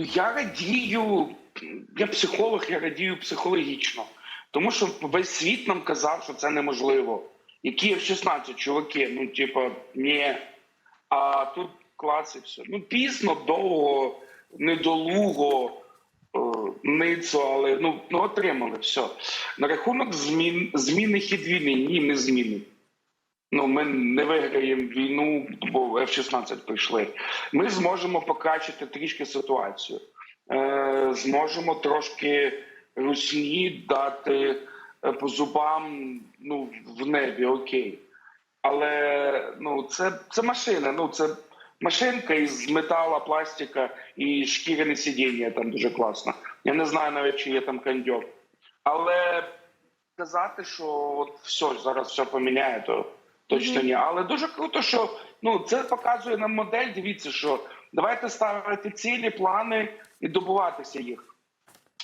Я радію, я психолог, я радію психологічно. Тому що весь світ нам казав, що це неможливо. Які F-16, чуваки, ну, типа, ні. А тут клас і все. Ну, пізно, довго, недолуго, е, ницо, але ну, ну отримали все. На рахунок змін, зміни хід війни, ні, не зміни. Ну, ми не виграємо війну, бо F-16 прийшли. Ми зможемо покращити трішки ситуацію. Е, зможемо трошки русні дати е, по зубам ну, в небі, окей. Але ну, це, це машина, ну це машинка із метала, пластика і шкіряне сидіння там дуже класно. Я не знаю навіть, чи є там кондьор. Але казати, що от все, зараз все поміняє, то точно ні. Але дуже круто, що ну, це показує нам модель. Дивіться, що давайте ставити цілі, плани і добуватися їх.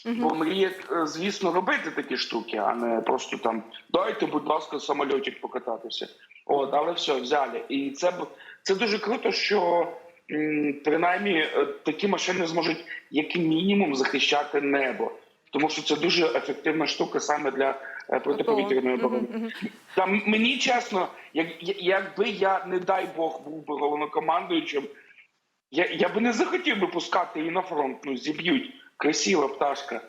Бо мріють, е, звісно, робити такі штуки, а не просто там дайте, будь ласка, самольотик покататися. От, але все, взяли. І це це дуже круто, що м, принаймні е, такі машини зможуть як мінімум захищати небо. Тому що це дуже ефективна штука саме для протиповітряної оборони. Там мені чесно, як, якби я, не дай Бог, був би головнокомандуючим, я, я би не захотів би пускати її на фронт. Ну, зіб'ють. Красива пташка.